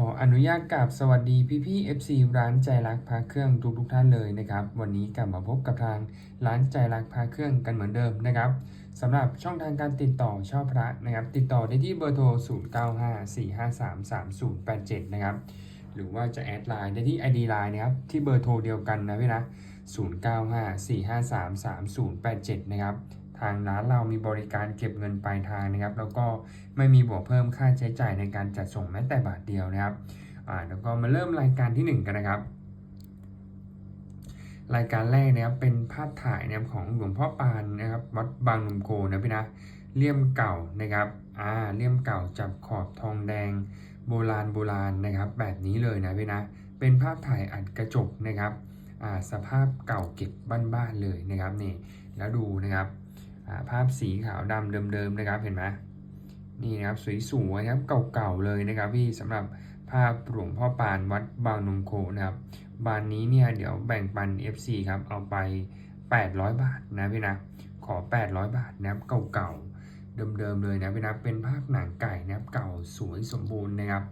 ขออนุญาตกราบสวัสดีพี่พี่ FC ร้านใจรักพาเครื่องทุกทุกท่านเลยนะครับ วันนี้กลับมาพบกับทางร้านใจรักพาเครื่องกันเหมือนเดิมนะครับสำหรับช่องทางการติดต่อชอบพระนะครับ ติดต่อได้ที่เบอร์โทร 0954533087 นะครับ หรือว่าจะแอดไลน์ได้ที่ ID Line นะครับ ที่เบอร์โทรเดียวกันนะพี่นะ0954533087 นะครับ ทางร้านเรามีบริการเก็บเงินปลายทางนะครับ แล้วก็ไม่มีบวกเพิ่มค่าใช้จ่ายในการจัดส่งแม้แต่บาทเดียวนะครับอ่าแล้วก็มาเริ่มรายการที่ 1 กันนะครับ รายการแรกนะครับเป็นภาพถ่ายนะครับของหลวงพ่อปานนะครับวัดบางนมโคนะพี่นะเลี่ยมเก่านะครับอ่าเลี่ยมเก่าจับขอบทองแดง โบราณโบราณนะครับ แบบนี้เลยนะพี่นะเป็นภาพถ่ายอัดกระจกนะครับอ่าสภาพเก่าเก็บบ้านๆเลยนะครับนี่แล้วดูนะครับ ภาพสีขาวดำเดิมๆนะครับเห็นไหมนี่นะครับสวยๆนะครับเก่าๆเลยนะครับพี่สำหรับภาพหลวงพ่อปานวัดบางนมโคนะครับบานนี้เนี่ยเดี๋ยวแบ่งปัน FC ครับเอาไป 800 บาทนะพี่นะขอ 800 บาทนะครับเก่าๆเดิมๆเลยนะพี่นะเป็นภาพหนังไก่นะครับเก่าสวยสมบูรณ์นะครับ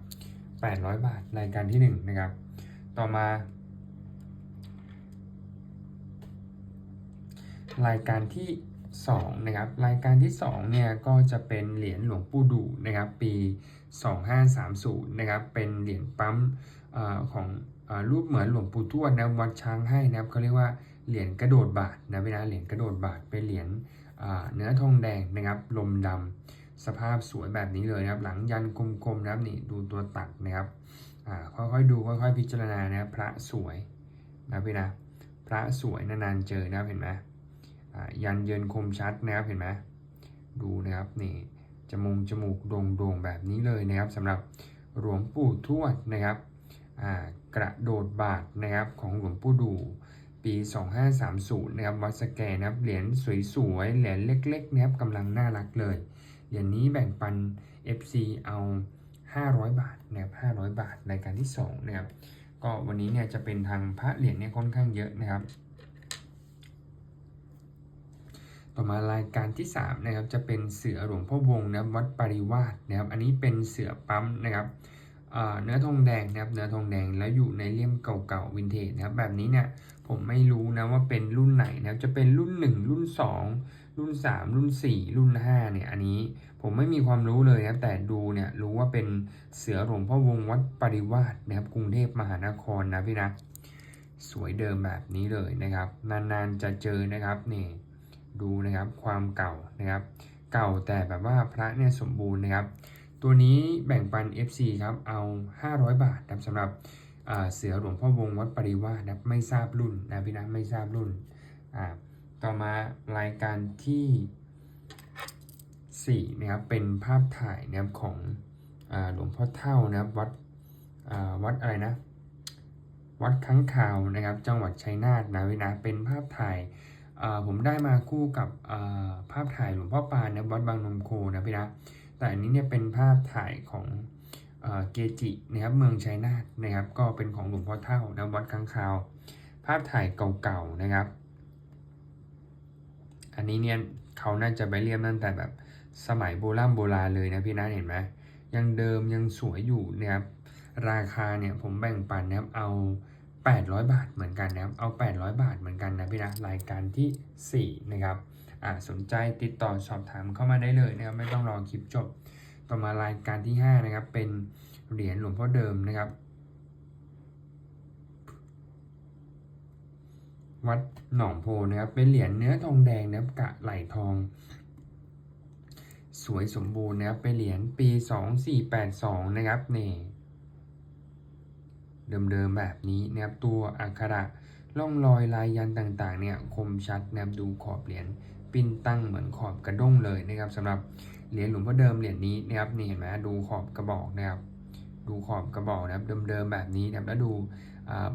800 บาทรายการที่ 1 นะครับ ต่อมารายการที่ 2นะครับรายการที่2เนี่ยก็จะเป็นเหรียญหลวงปู่ดูนะครับปี 2530นะครับเป็นเหรียญปั๊มอของอรูปเหมือนหลวงปู่ทวดนะวัดช้างให้นะครับเขาเรียกว่าเหรียญกระโดดบาทนะเวลาเหรียญกระโดดบาทเป็นเหรียญเนื้อทองแดงนะครับลมดำสภาพสวยแบบนี้เลยนะครับหลังยันคมๆนะครับนี่ดูตัวตัดนะครับค่อยๆดูค่อยๆพิจารณานะครับพระสวยนะพี่นะพระสวยนานๆเจอนะเห็นไหม ยันเยินคมชัดนะครับเห็นไหมดูนะครับนี่จมูกจมูกโด่งๆแบบนี้เลยนะครับสำหรับหลวงปู่ทวดนะครับกระโดดบาทนะครับของหลวงปู่ดูปี 2530นะครับวัดสแกนะครับเหรียญสวยๆเหรียญเล็กๆนะครับกำลังน่ารักเลยเหรียญนี้แบ่งปัน FC เอา 500 บาทนะครับ500 บาทรายการที่2นะครับก็วันนี้เนี่ยจะเป็นทางพระเหรียญเนี่ยค่อนข้างเยอะนะครับ ต่อมารายการที่3นะครับจะเป็นเสือหลวงพ่อวงนะวัดปริวาสนะครับ อันนี้เป็นเสือปั๊มนะครับเนื้อทองแดงนะครับเนื้อทองแดงแล้วอยู่ในเลี่ยมเก่าๆวินเทจนะครับแบบนี้เนี่ยผมไม่รู้นะว่าเป็นรุ่นไหนนะครับจะเป็นรุ่น 1 รุ่น 2 รุ่น 3 รุ่น 4 รุ่น5เนี่ยอันนี้ผมไม่มีความรู้เลยนะแต่ดูเนี่ยรู้ว่าเป็นเสือหลวงพ่อวงวัดปริวาสนะครับกรุงเทพมหานครนะพี่นะสวยเดิมแบบนี้เลยนะครับ นานๆจะเจอนะครับนี่ ดูนะครับความเก่านะครับ เก่าแต่แบบว่าพระเนี่ยสมบูรณ์นะครับ ตัวนี้แบ่งปัน FC ครับเอา 500 บาทนะครับสำหรับเสือหลวงพ่อวงวัดปริวาสนะครับไม่ทราบรุ่นนะพี่นะไม่ทราบรุ่นอ่าต่อมารายการที่4นะครับเป็นภาพถ่ายนะครับของอหลวงพ่อเท่านะครับวัดวัดอะไรนะ วัดค้างคาวนะครับ จังหวัดชัยนาทนะพี่นะเป็นภาพถ่าย ผมได้มาคู่กับภาพถ่ายหลวงพ่อปานนะวัดบางนมโคนะพี่นะแต่อันนี้เนี่ยเป็นภาพถ่ายของเออเกจินะครับเมืองชัยนาทนะครับ ก็เป็นของหลวงพ่อเท่านะวัดค้างคาว ภาพถ่ายเก่าๆนะครับ อันนี้เนี่ยเขาน่าจะไปเรียมตั้งแต่แบบสมัยโบราณโบราณเลยนะพี่นะเห็นไหมยังเดิมยังสวยอยู่นะครับราคาเนี่ยผมแบ่งปันนะครับเอา 800 บาทเหมือนกันนะครับ เอา 800 บาทเหมือนกันนะพี่นะ รายการทีสี่ 4 นะครับ อ่าสนใจติดต่อสอบถามเข้ามาได้เลยนะครับ ไม่ต้องรอคลิปจบ ต่อมารายการที่ 5 นะครับ เป็นเหรียญหลวงพ่อเดิมนะครับ วัดหนองโพนะครับ เป็นเหรียญเนื้อทองแดงนะครับ กะไหลทอง สวยสมบูรณ์นะครับ เป็นเหรียญปี 2482 นะครับนี่ เดิมๆแบบนี้นะครับตัวอักขระร่องรอยลายยันต์ต่างๆเนี่ยคมชัดนะครับดูขอบเหรียญปิ้นตั้งเหมือนขอบกระด้งเลยนะครับสำหรับเหรียญหลวงพ่อเดิมเหรียญนี้นะครับนี่เห็นไหมดูขอบกระบอกนะครับดูขอบกระบอกนะครับเดิมๆแบบนี้นะครับแล้วดู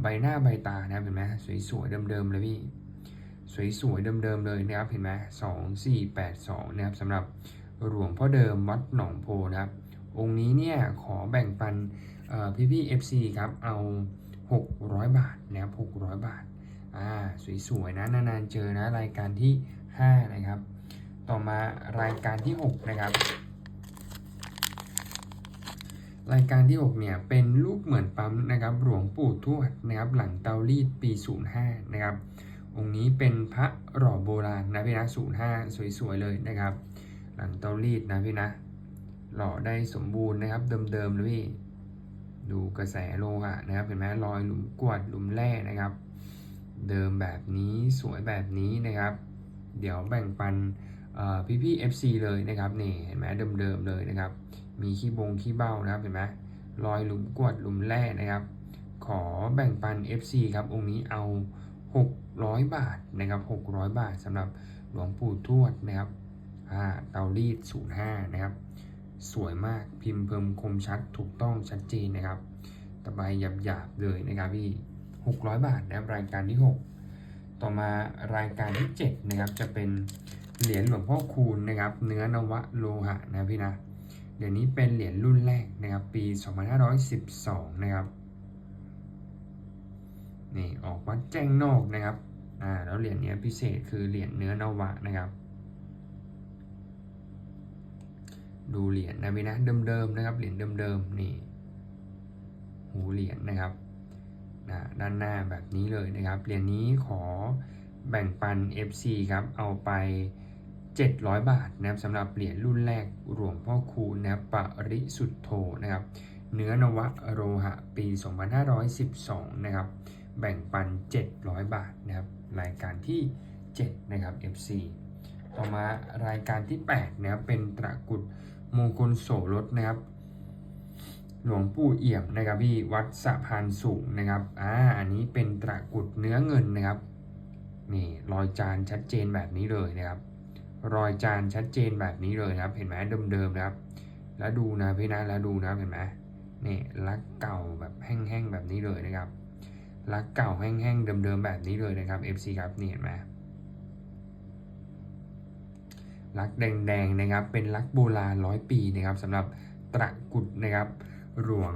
ใบหน้าใบตานะครับเห็นไหมสวยๆเดิมๆเลยพี่สวยๆเดิมๆเลยนะครับเห็นไหมสองสี่แปดสองนะครับสำหรับหลวงพ่อเดิมวัดหนองโพนะครับองค์นี้เนี่ยขอแบ่งปัน พี่พี่ๆ FC ครับเอา 600 บาทนะครับ600 บาทอ่าสวยๆนะนานๆเจอนะรายการที่ 5 นะครับ ต่อมารายการที่ 6 นะครับ รายการที่ 6 เนี่ย เป็นรูปเหมือนปั๊มนะครับหลวงปู่ทวดนะครับหลังเตารีดปี 05 นะครับองค์นี้เป็นพระหล่อโบราณนะพี่นะ05 สวยๆเลยนะครับ หลังเตารีดนะพี่นะหล่อได้สมบูรณ์นะครับเดิมๆเลยพี่ ดูกระแสโลหะนะครับเห็นไหมรอยหลุมกวดหลุมแร่นะครับ เดิมแบบนี้สวยแบบนี้นะครับ เดี๋ยวแบ่งปันพี่พี่ๆ FC เลยนะครับนี่เห็นไหมเดิมๆเลยนะครับ มีขี้บงขี้เบ้านะครับเห็นไหมรอยหลุมกวดหลุมแร่นะครับ ขอแบ่งปัน FC ครับองค์นี้เอา 600 บาทนะครับ600 บาทสำหรับหลวงปู่ทวดนะครับอ่าเตารีด05นะครับ สวยมากพิมพ์เพิ่มคมชัดถูกต้องชัดเจนนะครับตะไบหยาบๆเลยนะครับพี่600 บาทนะครับรายการที่ 6 ต่อมารายการที่ 7 นะครับ จะเป็นเหรียญหลวงพ่อคูณนะครับ เนื้อนวะโลหะนะพี่นะเดี๋ยวนี้เป็นเหรียญรุ่นแรกนะครับ ปี 2512 นะครับนี่ออกวัดแจ้งนอกนะครับอ่าแล้วเหรียญนี้พิเศษคือเหรียญเนื้อนวะนะครับ ดูเหรียญนะพี่นะเดิมๆนะครับเหรียญเดิมๆนี่หูเหรียญนะครับนะด้านหน้าแบบนี้เลยนะครับเหรียญนี้ขอแบ่งปัน FC ครับเอาไป 700 บาทนะครับสำหรับเหรียญรุ่นแรกหลวงพ่อคูณนะครับปริสุทธโธนะครับ เนื้อนวะโรหะปี 2512 นะครับ แบ่งปัน 700 บาทนะครับ รายการที่ 7 นะครับ FC ต่อมารายการที่ 8 นะครับ เป็นตระกุด มงคลโสรถนะครับ หลวงปู่เอี่ยมนะครับพี่วัดสะพานสูงนะครับอ่าอันนี้เป็นตระกุดเนื้อเงินนะครับนี่รอยจานชัดเจนแบบนี้เลยนะครับ รอยจานชัดเจนแบบนี้เลยนะครับ เห็นไหมเดิมๆนะครับ แล้วดูนะพี่นะแล้วดูนะเห็นไหมนี่ลักเก่าแบบแห้งๆแบบนี้เลยนะครับลักเก่าแห้งๆเดิมๆแบบนี้เลยนะครับ FC ครับนี่เห็นไหม ลักแดงๆนะครับ เป็นลักโบราณร้อยปีนะครับสำหรับตระกุดนะครับ หลวง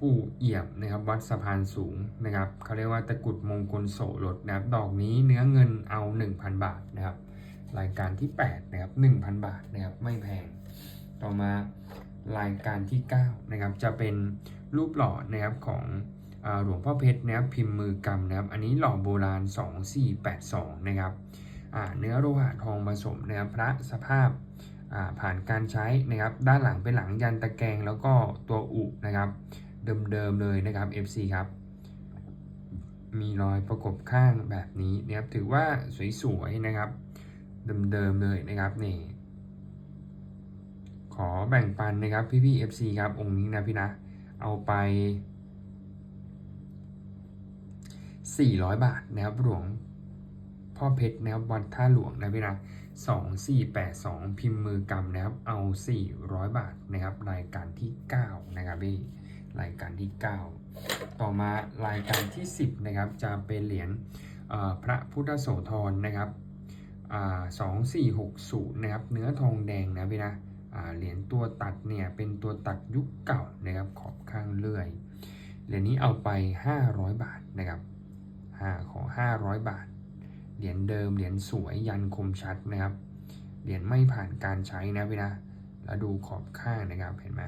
ปู่เอี่ยมนะครับ วัดสะพานสูงนะครับเขาเรียกว่าตะกุดมงคลโสรถนะครับ ดอกนี้เนื้อเงินเอา 1,000 บาทนะครับ รายการที่ 8 นะครับ 1,000 บาทนะครับ ไม่แพง ต่อมารายการที่ 9 นะครับ จะเป็นรูปหล่อนะครับของอหลวงพ่อเพชรนะครับพิมพ์มือกำนะครับ อันนี้หล่อโบราณ 2482 นะครับ เนื้อโลหะทองผสมนะครับพระสภาพผ่านการใช้นะครับด้านหลังเป็นหลังยันตะแกรงแล้วก็ตัวอุนะครับเดิมๆเลยนะครับ FC ครับ มีรอยประกบข้างแบบนี้นะครับถือว่าสวยๆนะครับเดิมๆเลยนะครับนี่ขอแบ่งปันนะครับพี่ๆ FC ครับองค์นี้นะพี่นะ เอาไป 400 บาทนะครับหลวง พ่อเพชรนะครับวัดท่าหลวงนะพี่นะ2482พิมพ์มือกำนะครับเอา400บาทนะครับรายการที่9นะครับพี่รายการที่9ต่อมารายการที่10นะครับจะเป็นเหรียญพระพุทธโสธรนะครับ2460นะครับเนื้อทองแดงนะพี่นะเหรียญตัวตัดเนี่ยเป็นตัวตัดยุคเก่านะครับขอบข้างเลื่อยเหรียญนี้เอาไป 500 บาทนะครับขอ 500 บาท เหรียญเดิมเหรียญสวยยันคมชัดนะครับ เหรียญไม่ผ่านการใช้นะพี่นะ แล้วดูขอบข้างนะครับเห็นไหม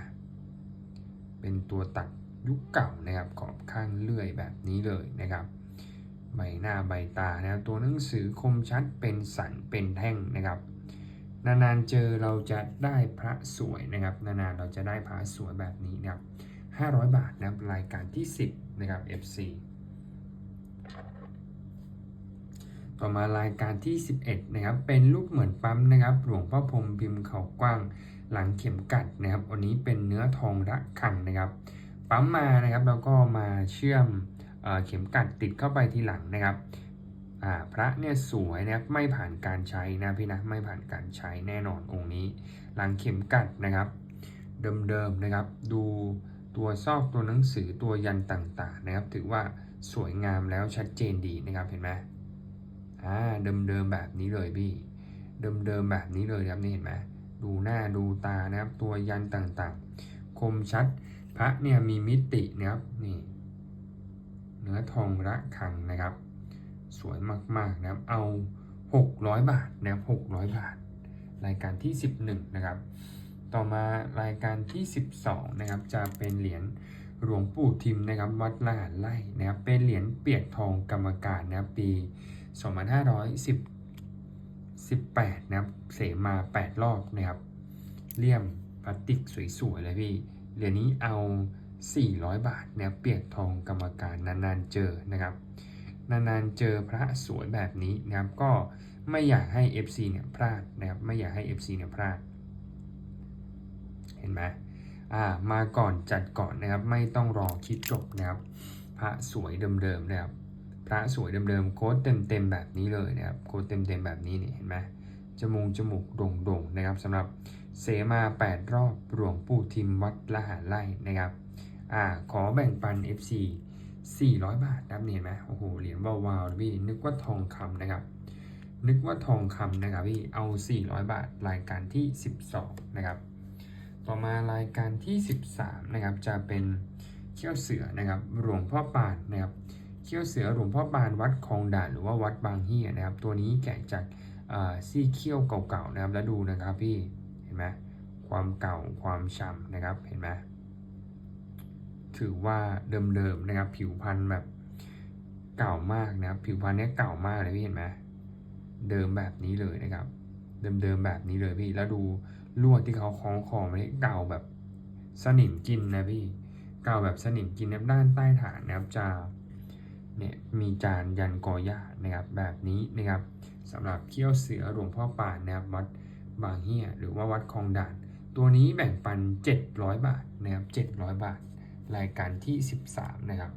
เป็นตัวตัดยุคเก่านะครับขอบข้างเลื่อยแบบนี้เลยนะครับ ใบหน้าใบตานะครับตัวหนังสือคมชัดเป็นสันเป็นแท่งนะครับ นานๆเจอเราจะได้พระสวยนะครับ นานๆเราจะได้พระสวยแบบนี้นะครับ500 บาทนะครับรายการที่ 10 นะครับ FC ต่อมารายการที่ 11นะครับเป็นรูปเหมือนปั๊มนะครับหลวงพ่อพรมพิมพ์เขากว้างหลังเข็มกัดนะครับวันนี้เป็นเนื้อทองระคังนะครับ ปั๊มมานะครับแล้วก็มาเชื่อมเเข็มกัดติดเข้าไปทีหลังนะครับพระเนี่ยสวยนะครับไม่ผ่านการใช้นะพี่นะไม่ผ่านการใช้แน่นอนองค์นี้ หลังเข็มกัดนะครับเดิมๆนะครับ ดูตัวซอกตัวหนังสือตัวยันต่างๆนะครับ ถือว่าสวยงามแล้วชัดเจนดีนะครับเห็นไหม อ่าเดิมๆแบบนี้เลยพี่ เดิมๆแบบนี้เลยครับนี่เห็นไหมดูหน้าดูตานะครับ ตัวยันต่างๆ คมชัด พระเนี่ยมีมิตินะครับนี่เนื้อทองระคังนะครับ สวยมากๆนะครับ เอา 600 บาทนะครับ600 บาท รายการที่ 11 นะครับ ต่อมารายการที่ 12 นะครับ จะเป็นเหรียญหลวงปู่ทิมนะครับ วัดละหารไร่นะครับ เป็นเหรียญเปียกทองกรรมการนะครับปี 2518 นะครับ เสมา 8 รอบนะครับ เลี่ยมพลาสติกสวยๆเลยพี่ เหรียญนี้เอา 400 บาทนะครับเปียกทองกรรมการนานๆเจอนะครับ นานๆเจอพระสวยแบบนี้นะครับ ก็ไม่อยากให้ FC เนี่ยพลาดนะครับ ไม่อยากให้ FC เนี่ยพลาด เห็นไหมอ่า มาก่อนจัดก่อนนะครับ ไม่ต้องรอคิดจบนะครับ พระสวยเดิมๆนะครับ พระสวยเดิมๆโค้ดเต็มๆแบบนี้เลยนะครับโค้ดเต็มๆแบบนี้นี่เห็นไหมจมูกจมูกโด่งๆนะครับสำหรับเสมา 8 รอบหลวงปู่ทิมวัดละหาไร่นะครับอ่าขอแบ่งปัน FC 400 บาทนะครับนี่เห็นไหมโอ้โหเหรียญวาวๆพี่นึกว่าทองคำนะครับ นึกว่าทองคำนะครับพี่เอา 400 บาทรายการที่ 12 นะครับ ต่อมารายการที่ 13 นะครับจะเป็นเขี้ยวเสือนะครับหลวงพ่อปานนะครับ เขี้ยวเสือหลวงพ่อปานวัดคลองด่านหรือว่าวัดบางเฮียนะครับ ตัวนี้แกะจากซี่เขี้ยวเก่าๆนะครับ แล้วดูนะครับพี่เห็นไหมความเก่าความช้ำนะครับเห็นไหมถือว่าเดิมๆนะครับ ผิวพรรณแบบเก่ามากนะครับ ผิวพรรณเนี้ยเก่ามากเลยพี่เห็นไหมเดิมแบบนี้เลยนะครับ เดิมๆแบบนี้เลยพี่แล้วดูลวดที่เขาคล้องคอไว้เก่าแบบสนิมกินนะพี่เก่าแบบสนิมกินนะด้านใต้ฐานนะครับจะ เนี่ยมีจานยันกอย่านะครับแบบนี้นะครับสำหรับเขี้ยวเสือหลวงพ่อป่านนะครับวัดบางเฮียหรือว่าวัดคลองด่าน ตัวนี้แบ่งปัน 700 บาทนะครับ700 บาท รายการที่ 13 นะครับ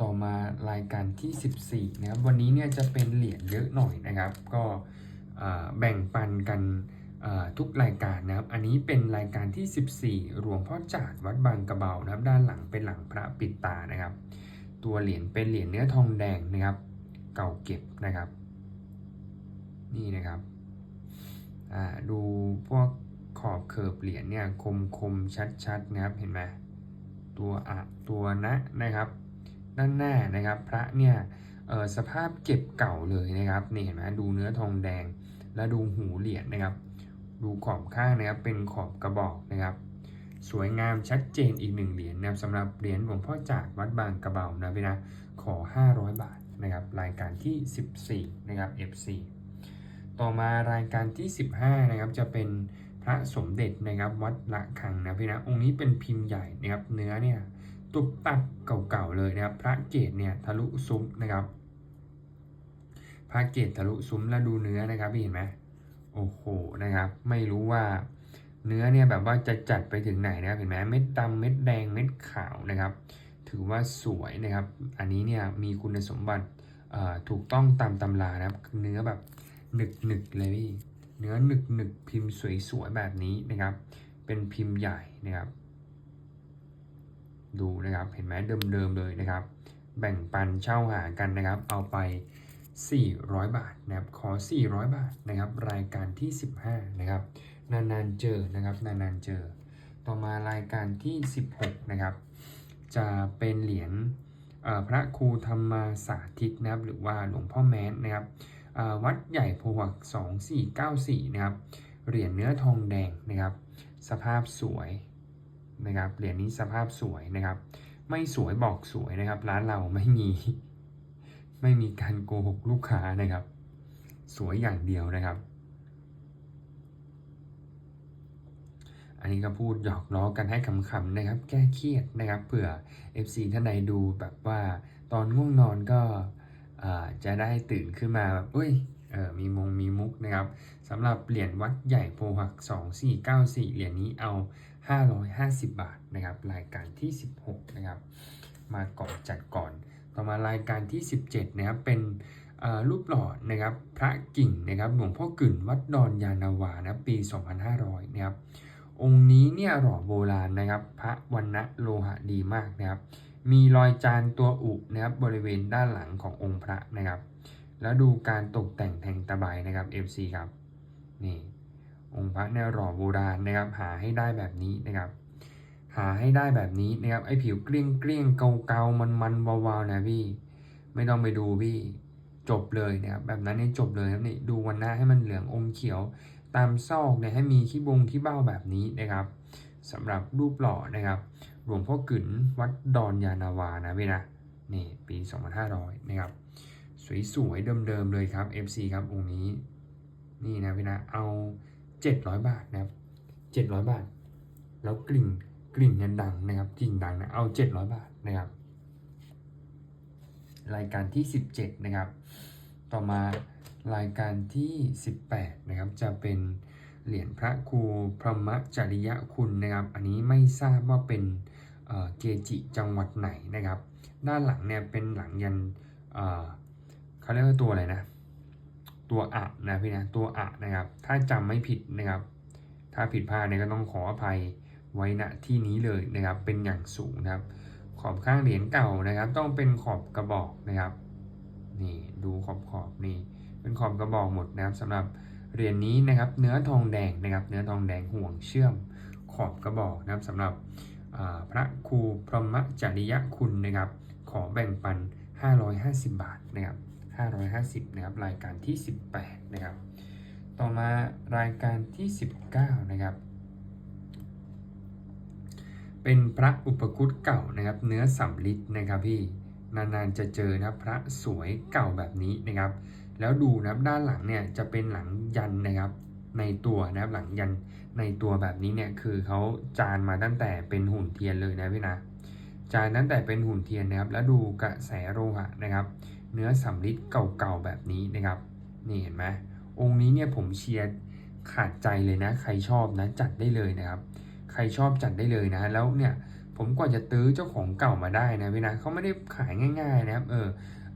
ต่อมารายการที่ 14 นะครับ วันนี้เนี่ยจะเป็นเหรียญเยอะหน่อยนะครับ ก็แบ่งปันกัน ทุกรายการนะครับ อันนี้เป็นรายการที่ 14หลวงพ่อจาดวัดบางกระเบานะครับ ด้านหลังเป็นหลังพระปิดตานะครับ ตัวเหรียญเป็นเหรียญเนื้อทองแดงนะครับ เก่าเก็บนะครับ นี่นะครับดูพวกขอบเคิร์บเหรียญเนี่ยคมคมชัดๆนะครับเห็นไหมตัวอะตัวนะนะครับ ด้านหน้านะครับพระเนี่ยสภาพเก็บเก่าเลยนะครับนี่เห็นไหมดูเนื้อทองแดง แล้วดูหูเหรียญนะครับ ดูขอบข้างนะครับเป็นขอบกระบอกนะครับ สวยงามชัดเจนอีกหนึ่งเหรียญนะครับสำหรับเหรียญหลวงพ่อจากวัดบางกระเบานะพี่นะขอ 500 บาทนะครับรายการที่ 14นะครับ F4 ต่อมารายการที่ 15นะครับจะเป็นพระสมเด็จนะครับวัดละคังนะพี่นะองค์นี้เป็นพิมพ์ใหญ่นะครับเนื้อเนี่ยตุบตับเก่าๆเลยนะครับ พระเกศเนี่ยทะลุซุ้มนะครับพระเกตทะลุซุ้มแล้วดูเนื้อนะครับพี่เห็นไหม โอ้โหนะครับ ไม่รู้ว่าเนื้อเนี่ยแบบว่าจะจัดไปถึงไหนนะครับเห็นไหมเม็ดดำเม็ดแดงเม็ดขาวนะครับ ถือว่าสวยนะครับ อันนี้เนี่ยมีคุณสมบัติถูกต้องตามตำรานะครับ เนื้อแบบหนึกหนึกเลยพี่เนื้อหนึกหนึกพิมพ์สวยๆแบบนี้นะครับ เป็นพิมพ์ใหญ่นะครับ ดูนะครับเห็นไหมเดิมๆเลยนะครับ แบ่งปันเช่าหากันนะครับ เอาไป 400 บาทนะครับ ขอ 400 บาทนะครับ รายการที่ 15 นะครับ นานๆเจอนะครับ นานๆเจอ ต่อมารายการที่ 16 นะครับ จะเป็นเหรียญพระครูธรรมสาธิตนะครับ หรือว่าหลวงพ่อแม้นนะครับ วัดใหญ่พวัก2494 นะครับ เหรียญเนื้อทองแดงนะครับ สภาพสวยนะครับ เหรียญนี้สภาพสวยนะครับ ไม่สวยบอกสวยนะครับ ร้านเราไม่มี ไม่มีการโกหกลูกค้านะครับ สวยอย่างเดียวนะครับ อันนี้ก็พูดหยอกล้อกันให้ขำๆนะครับ แก้เครียดนะครับเผื่อ FC ท่านใดดูแบบว่าตอนง่วงนอนก็จะได้ตื่นขึ้นมาแบบอุ้ยเออมีมงมีมุกนะครับสำหรับเหรียญวัดใหญ่โพหัก 2494 เหรียญนี้เอา 550 บาทนะครับ รายการที่ 16 นะครับ มาก่อนจัดก่อน ต่อมารายการที่ 17นะครับเป็นรูปหล่อนะครับพระกิ่งนะครับหลวงพ่อกึ่นวัดดอนยานาวานะปี 2500นะครับองค์นี้เนี่ยหล่อโบราณนะครับ พระวันณะโลหะดีมากนะครับ มีรอยจานตัวอุนะครับบริเวณด้านหลังขององค์พระนะครับ แล้วดูการตกแต่งแทงตะไบนะครับ FC ครับนี่องค์พระเนี่ยหล่อโบราณนะครับหาให้ได้แบบนี้นะครับ หาให้ได้แบบนี้นะครับไอ้ผิวเกลี้ยงเกลี้ยงเกาเกามันมันวาวๆนะพี่ ไม่ต้องไปดูพี่จบเลยนะครับแบบนั้นนี่จบเลยครับนี่ดูวันหน้าให้มันเหลืองอมเขียว ตามซอกเนี่ยให้มีขี้บงขี้เบ้าแบบนี้นะครับสำหรับรูปหล่อนะครับหลวงพ่อกึ๋นวัดดอนยานาวานะพี่นะนี่ปี 2500 นะครับ สวยๆเดิมๆเลยครับ FC ครับองค์นี้ นี่นะพี่นะเอา 700 บาทนะครับ 700 บาท แล้วกลิ่น ลิ่นเนี่ยดังนะครับกลิ่นดังนะเอา 700 บาทนะครับ รายการที่ 17 นะครับ ต่อมารายการที่ 18 นะครับ จะเป็นเหรียญพระครูพรหมจริยคุณนะครับ อันนี้ไม่ทราบว่าเป็นเกจิจังหวัดไหนนะครับ ด้านหลังเนี่ยเป็นหลังยันเขาเรียกว่าตัวอะไรนะตัวอะนะพี่นะตัวอะนะครับ ถ้าจำไม่ผิดนะครับ ถ้าผิดพลาดเนี่ยก็ต้องขออภัย ไว้ณที่นี้เลยนะครับ เป็นอย่างสูงนะครับ ขอบข้างเหรียญเก่านะครับ ต้องเป็นขอบกระบอกนะครับนี่ดูขอบขอบนี่เป็นขอบกระบอกหมดนะครับสำหรับเหรียญนี้นะครับเนื้อทองแดงนะครับ เนื้อทองแดงห่วงเชื่อมขอบกระบอกนะครับสำหรับพระครูพรหมจริยคุณนะครับ ขอแบ่งปัน 550 บาทนะครับ550นะครับรายการที่ 18นะครับต่อมารายการที่ 19นะครับ เป็นพระอุปคุตเก่านะครับ เนื้อสำลิดนะครับพี่นานๆจะเจอนะพระสวยเก่าแบบนี้นะครับ แล้วดูนะครับด้านหลังเนี่ยจะเป็นหลังยันนะครับ ในตัวนะครับหลังยันในตัวแบบนี้เนี่ยคือเขาจานมาตั้งแต่เป็นหุ่นเทียนเลยนะพี่นะจานตั้งแต่เป็นหุ่นเทียนนะครับ แล้วดูกระแสโลหะนะครับ เนื้อสำลิดเก่าๆแบบนี้นะครับนี่เห็นไหมองค์นี้เนี่ยผมเชียร์ขาดใจเลยนะ ใครชอบนะจัดได้เลยนะครับ รชอบจัดได้เลยนะ แล้วเนี่ยผมกว่าจะตื้อเจ้าของเก่ามาได้นะพี่นะเขาไม่ได้ขายง่าย ๆ นะครับ เออ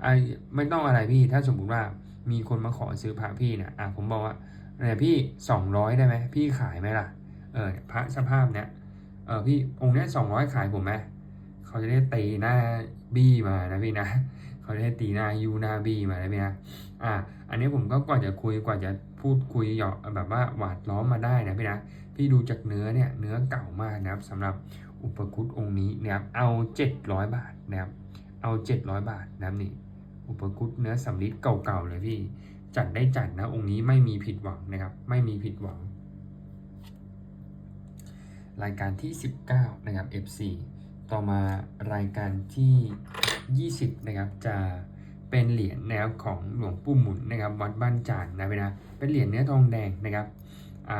ไอไม่ต้องอะไรพี่ ถ้าสมมุติว่ามีคนมาขอซื้อพระพี่นี่ยอะผมบอกว่าเนี่ยพี่สองร้อยได้ไหมพี่ขายไหมล่ะ เออพระสภาพเนี้ยเออพี่องค์เนี้ยสองร้อยขายผมไหมเขาจะได้ตีหน้าบี้มานะพี่นะเขาจะได้ตีหน้ายูหน้าบี้มานะพี่นะอะอันนี้ผมก็กว่าจะคุยกว่าจะพูดคุยหยอกแบบว่าหวาดล้อมมาได้นะพี่นะ พี่ดูจากเนื้อเนี่ยเนื้อเก่ามากนะครับสำหรับอุปคุตองค์นี้นะครับเอา 700 บาทนะครับเอา 700 บาทนะครับนี่อุปคุตเนื้อสำลิดเก่าๆเลยพี่จัดได้จัดนะองค์นี้ไม่มีผิดหวังนะครับไม่มีผิดหวัง รายการที่ 19 นะครับ FC ต่อมารายการที่ 20 นะครับจะเป็นเหรียญแนวของหลวงปู่หมุนนะครับวัดบ้านจานนะพี่นะเป็นเหรียญเนื้อทองแดงนะครับ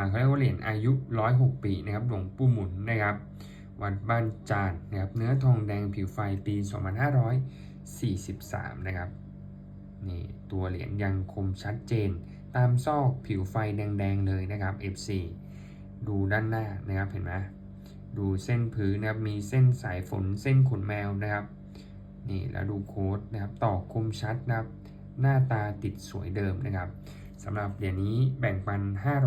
เขาเรียกว่าเหรียญอายุ 106 ปีนะครับหลวงปู่หมุนนะครับ วัดบ้านจานนะครับเนื้อทองแดงผิวไฟปี 2543 นะครับนี่ตัวเหรียญยังคมชัดเจน ตามซอกผิวไฟแดงๆเลยนะครับ F4 ดูด้านหน้านะครับเห็นไหมดูเส้นพื้นนะครับมีเส้นสายฝนเส้นขนแมวนะครับนี่แล้วดูโค้ดนะครับต่อคมชัดนะครับหน้าตาติดสวยเดิมนะครับ สำหรับเหรียญนี้แบ่งปัน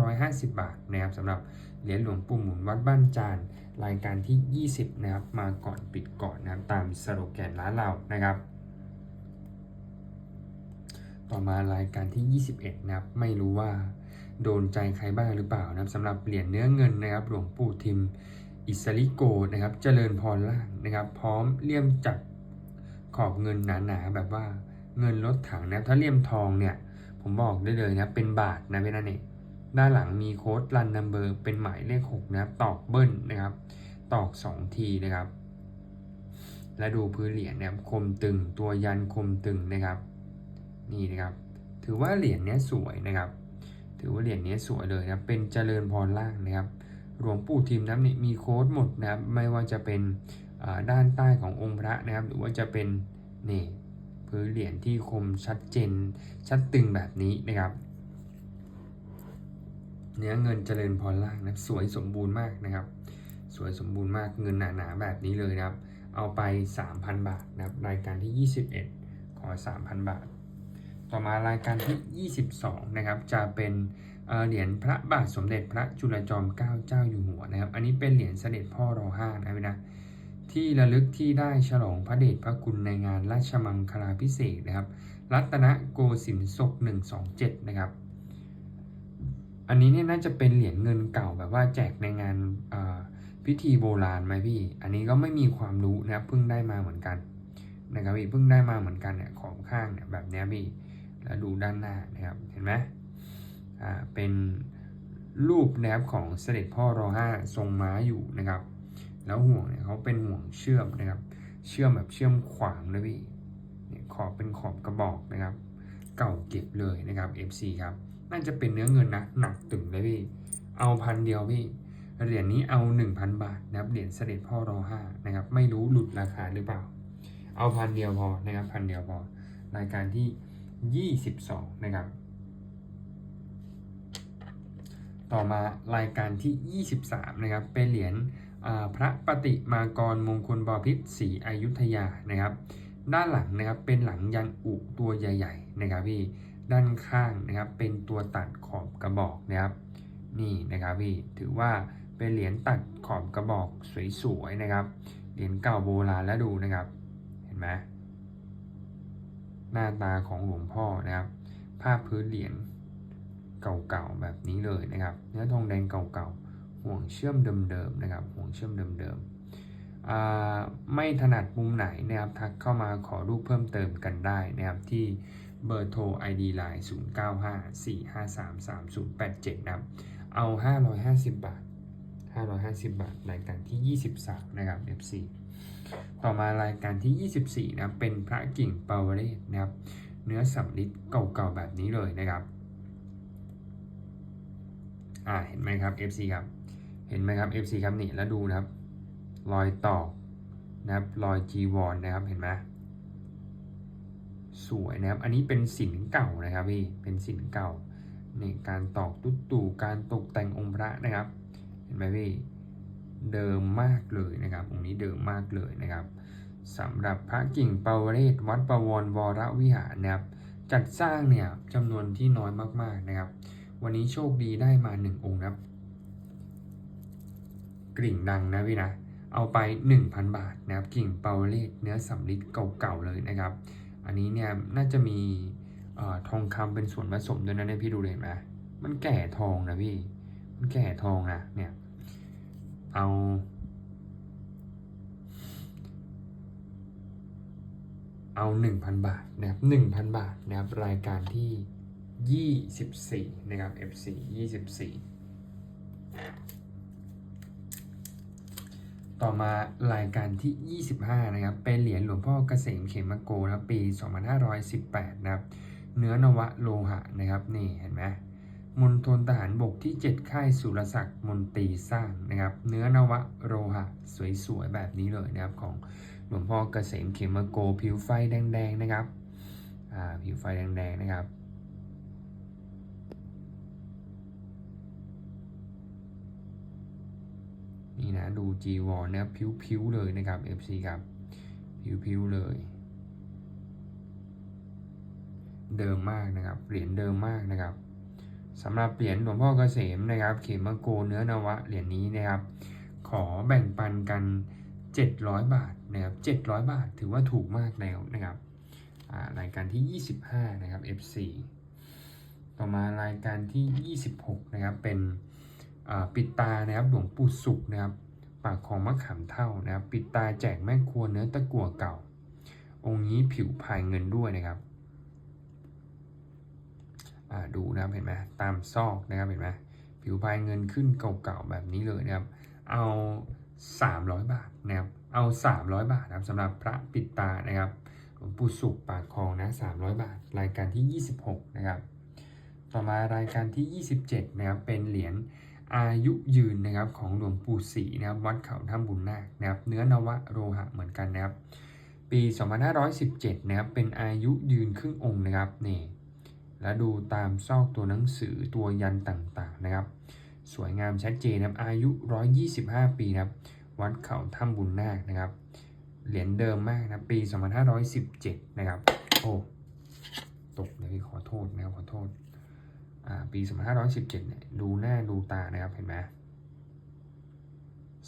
550 บาทนะครับสำหรับเหรียญหลวงปู่หมุนวัดบ้านจานรายการที่ 20 นะครับ มาก่อนปิดก่อนนะครับตามสโลแกนร้านเรานะครับ ต่อมารายการที่ 21 นะครับ ไม่รู้ว่าโดนใจใครบ้างหรือเปล่านะครับสำหรับเหรียญเนื้อเงินนะครับ หลวงปู่ทิม อิสริโกนะครับ เจริญพรล่างนะครับ พร้อมเลี่ยมจับขอบเงินหนาๆแบบว่าเงินลดถังนะครับถ้าเลี่ยมทองเนี่ย ผมบอกได้เลยนะเป็นบาทนะพี่นั่นเองด้านหลังมีโค้ดรันนัมเบอร์เป็นหมายเลข6นะครับตอกเบิ้ลนะครับ ตอก 2 ทีนะครับ และดูพื้นเหรียญนะครับคมตึงตัวยันคมตึงนะครับนี่นะครับ ถือว่าเหรียญนี้สวยนะครับ ถือว่าเหรียญนี้สวยเลยนะเป็นเจริญพรล่างนะครับหลวงปู่ทิมนะครับนี่มีโค้ดหมดนะครับ ไม่ว่าจะเป็นด้านใต้ขององค์พระนะครับ หรือว่าจะเป็นนี่ พื้นเหรียญที่คมชัดเจน ชัดตึงแบบนี้นะครับ เนื้อเงินเจริญพรล่างนะสวยสมบูรณ์มากนะครับ สวยสมบูรณ์มากเงินหนาๆแบบนี้เลยนะครับ เอาไป 3,000 บาทนะครับรายการที่ 21 ขอ 3,000 บาท ต่อมารายการที่ 22 นะครับ จะเป็นเหรียญพระบาทสมเด็จพระจุลจอมเกล้าเจ้าอยู่หัวนะครับ อันนี้เป็นเหรียญเสด็จพ่อรอห้านะพี่นะ ที่ระลึกที่ได้ฉลองพระเดชพระคุณในงานราชมังคลาพิเศษนะครับ รัตนโกสินทร์ศก127 นะครับ อันนี้เนี่ยน่าจะเป็นเหรียญเงินเก่าแบบว่าแจกในงานพิธีโบราณไหมพี่ อันนี้ก็ไม่มีความรู้นะครับเพิ่งได้มาเหมือนกันนะครับพี่เพิ่งได้มาเหมือนกันเนี่ยของข้างเนี่ยแบบนี้พี่แล้วดูด้านหน้านะครับเห็นไหมอ่าเป็นรูปนะครับของเสด็จพ่อรอห้าทรงม้าอยู่นะครับ แล้วห่วงเนี่ยเขาเป็นห่วงเชื่อมนะครับ เชื่อมแบบเชื่อมขวางนะพี่เนี่ยขอบเป็นขอบกระบอกนะครับ เก่าเก็บเลยนะครับ FC ครับ น่าจะเป็นเนื้อเงินนะ หนักตึงเลยพี่ เอาพันเดียวพี่ เหรียญนี้เอา 1,000 บาทนะครับ เหรียญเสด็จพ่อรอห้านะครับ ไม่รู้หลุดราคาหรือเปล่า เอาพันเดียวพอนะครับพันเดียวพอ รายการที่ 22 นะครับต่อมารายการที่ 23 นะครับ เป็นเหรียญ พระปฏิมากรมงคลบพิตรศรีอยุธยานะครับ ด้านหลังนะครับเป็นหลังยันอุตัวใหญ่ ๆ นะครับพี่ด้านข้างนะครับเป็นตัวตัดขอบกระบอกนะครับนี่นะครับพี่ถือว่าเป็นเหรียญตัดขอบกระบอกสวยๆนะครับเหรียญเก่าโบราณแล้วดูนะครับเห็นไหมหน้าตาของหลวงพ่อนะครับภาพพื้นเหรียญเก่าๆแบบนี้เลยนะครับ เนื้อทองแดงเก่าๆ ห่วงเชื่อมเดิมๆนะครับห่วงเชื่อมเดิมๆไม่ถนัดมุมไหนนะครับทักเข้ามาขอรูปเพิ่มเติมกันได้นะครับที่เบอร์โทร ID Line 0954533087 นะครับ เอา 550 บาท 550 บาท รายการที่ 23 นะครับ FC ต่อมารายการที่ 24 นะ เป็นพระกิ่งเปาเรศนะครับ เนื้อสำลิดเก่าๆ แบบนี้เลยนะครับ อ่า เห็นไหมครับ FC ครับ เห็นไหมครับ FC ครับนี่แล้วดูนะครับ รอยตอกนะครับรอยจีวรนะครับเห็นไหมสวยนะครับ อันนี้เป็นสินเก่านะครับพี่เป็นสินเก่าในการตอกตุ๊ตู่การตกแต่งองค์พระนะครับ เห็นไหมพี่เดิมมากเลยนะครับองค์นี้เดิมมากเลยนะครับสำหรับพระกิ่งเปาเรศวัดประวรวรวิหารนะครับ จัดสร้างเนี่ยจำนวนที่น้อยมากๆนะครับ วันนี้โชคดีได้มาหนึ่งองค์นะครับ กริ่งดังนะพี่นะเอาไป 1,000 บาทนะครับกิ่งเปาเลศเนื้อสำลิดเก่าๆเลยนะครับ อันนี้เนี่ยน่าจะมีอทองคำเป็นส่วนผสมด้วยนะเนี่ยพี่ดูเลยเห็นไหมมันแก่ทองนะพี่ มันแก่ทองนะเนี่ยเอาเอา 1,000 บาทนะครับ1,000 บาทนะครับรายการที่ 24 นะครับ FC 24 ต่อมารายการที่ 25 นะครับ เป็นเหรียญหลวงพ่อเกษมเขมโกนะครับปี 2518 นะครับ เนื้อนวะโลหะนะครับ นี่เห็นไหมมณฑลทหารบกที่ 7 ค่ายสุรศักดิ์มนตรีสร้างนะครับ เนื้อนวะโลหะสวยๆ แบบนี้เลยนะครับ ของหลวงพ่อเกษมเขมโก ผิวไฟแดงๆ นะครับ อ่า ผิวไฟแดงๆ นะครับ นี่นะดูจีวรนะพิ้วๆเลยนะครับ FC ครับพิ้วๆเลย เดิมมากนะครับเหรียญเดิมมากนะครับสำหรับเหรียญหลวงพ่อเกษมนะครับ เขมโกเนื้อนวะเหรียญนี้นะครับ ขอแบ่งปันกัน 700 บาทนะครับ700 บาทถือว่าถูกมากแล้วนะครับรายการที่ 25 นะครับ FC ต่อมารายการที่ 26 นะครับเป็น ปิดตานะครับหลวงปู่สุขนะครับปากของมะขามเท่านะครับ ปิดตาแจกแม่ครัวเนื้อตะกั่วเก่า องค์นี้ผิวพายเงินด้วยนะครับดูนะครับเห็นไหมตามซอกนะครับเห็นไหมผิวพายเงินขึ้นเก่าๆแบบนี้เลยนะครับ เอา 300 บาทนะครับเอา 300 บาทนะครับสำหรับพระปิดตานะครับหลวงปู่สุขปากคลองนะ300 บาท รายการที่ 26 นะครับ ต่อมารายการที่ 27 นะครับ เป็นเหรียญ อายุยืนนะครับของหลวงปู่ศรีนะครับวัดเขาถ้ำบุญนาคนะครับเนื้อนวะโลหะเหมือนกันนะครับ ปี 2517นะครับเป็นอายุยืนครึ่งองค์นะครับนี่แล้วดูตามซอกตัวหนังสือตัวยันต่างๆนะครับ สวยงามชัดเจนนะครับอายุ 125 ปีนะครับวัดเขาถ้ำบุญนาคนะครับเหรียญเดิมมากนะปี 2517 นะครับ โอ้ ตกเลยขอโทษนะครับขอโทษ ปี 2517 เนี่ยดูหน้าดูตานะครับเห็นไหม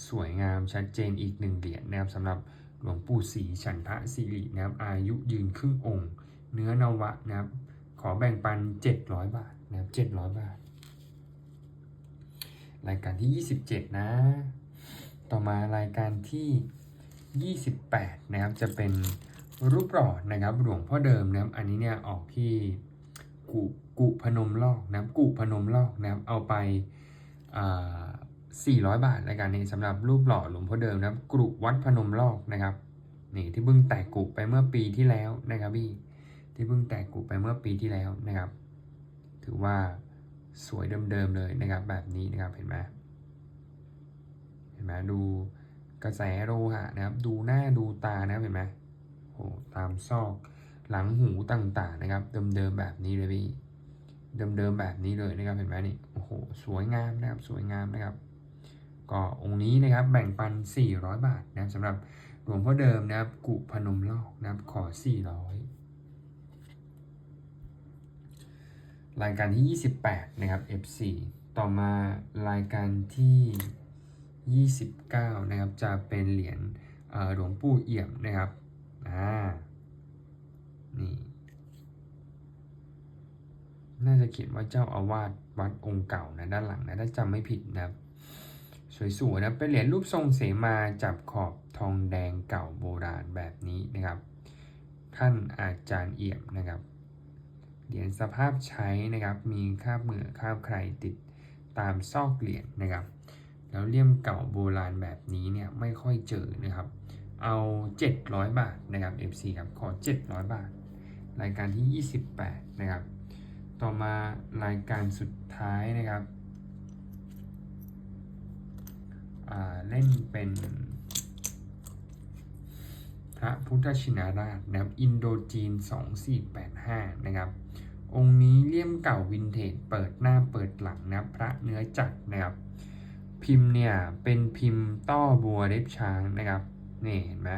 สวยงามชัดเจนอีกหนึ่งเหรียญนะครับสำหรับหลวงปู่ศรีฉันทะสิรินะครับอายุยืนครึ่งองค์ เนื้อนวะนะครับขอแบ่งปัน 700 บาทนะครับ700 บาท รายการที่ 27 นะ ต่อมารายการที่ 28 นะครับจะเป็นรูปหล่อนะครับหลวงพ่อเดิมนะครับอันนี้เนี่ยออกที่ กุกุพนมลอกนะครับกุพนมลอกนะครับเอาไปอ่า400 บาทรายการนี้สำหรับรูปหล่อหลวงพ่อเดิมนะครับกรุวัดพนมลอกนะครับนี่ที่เพิ่งแตกกุไปเมื่อปีที่แล้วนะครับพี่ที่เพิ่งแตกกุไปเมื่อปีที่แล้วนะครับ ถือว่าสวยเดิมๆเลยนะครับ แบบนี้นะครับเห็นไหมเห็นไหมดูกระแสโลหะนะครับ ดูหน้าดูตานะครับเห็นไหมโอ้ตามซอก หลังหูต่างๆนะครับ เดิมๆแบบนี้เลยพี่เดิมๆแบบนี้เลยนะครับเห็นไหมนี่โอ้โหสวยงามนะครับสวยงามนะครับ ก็องค์นี้นะครับแบ่งปัน 400 บาทนะครับสำหรับหลวงพ่อเดิมนะครับกุพนมลอกนะครับขอ 400 รายการที่ 28 นะครับ F4 ต่อมารายการที่ 29 นะครับจะเป็นเหรียญหลวงปู่เอี่ยมนะครับอ่า นี่ น่าจะเขียนว่าเจ้าอาวาสวัดองค์เก่านะด้านหลังนะถ้าจำไม่ผิดนะครับสวยๆนะเป็นเหรียญรูปทรงเสมาจับขอบทองแดงเก่าโบราณแบบนี้นะครับ ท่านอาจารย์เอี่ยมนะครับเหรียญสภาพใช้นะครับ มีคาบเหงื่อคาบใครติดตามซอกเหรียญนะครับ แล้วเลี่ยมเก่าโบราณแบบนี้เนี่ยไม่ค่อยเจอนะครับ เอา 700 บาทนะครับ FC ครับขอ 700 บาท รายการที่ 28 นะครับ ต่อมารายการสุดท้ายนะครับ เล่นเป็นพระพุทธชินราชนะครับอินโดจีน 2485 นะครับ องค์นี้เลี่ยมเก่าวินเทจเปิดหน้าเปิดหลังนะพระเนื้อจัดนะครับ พิมพ์เนี่ยเป็นพิมพ์ต้อบัวเล็บช้างนะครับ นี่เห็นไหม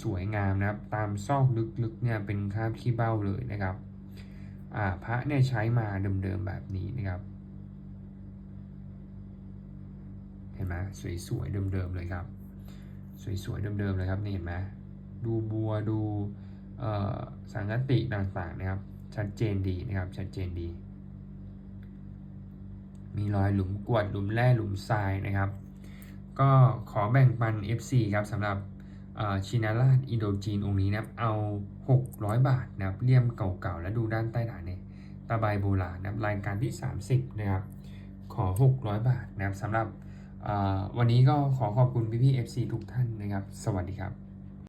สวยงามนะครับ ตามซอกลึกๆเนี่ยเป็นคราบขี้เบ้าเลยนะครับพระเนี่ยใช้มาเดิมๆแบบนี้นะครับ เห็นไหมสวยๆเดิมๆเลยครับ สวยๆเดิมๆเลยครับนี่เห็นไหมดูบัวดูสังกติต่างๆนะครับ ชัดเจนดีนะครับชัดเจนดี มีรอยหลุมกวดหลุมแร่หลุมทรายนะครับ ก็ขอแบ่งปัน FC ครับสำหรับ ชินาราชอินโดจีนองค์นี้นะเอา 600 บาทนะเลี่ยมเก่าๆ แล้วดูด้านใต้ฐานเนี่ยตะไบโบราณนะรายการที่ 30 นะครับ ขอ 600 บาทนะครับสำหรับวันนี้ก็ขอขอบคุณพี่พี่ FC ทุกท่านนะครับ สวัสดีครับ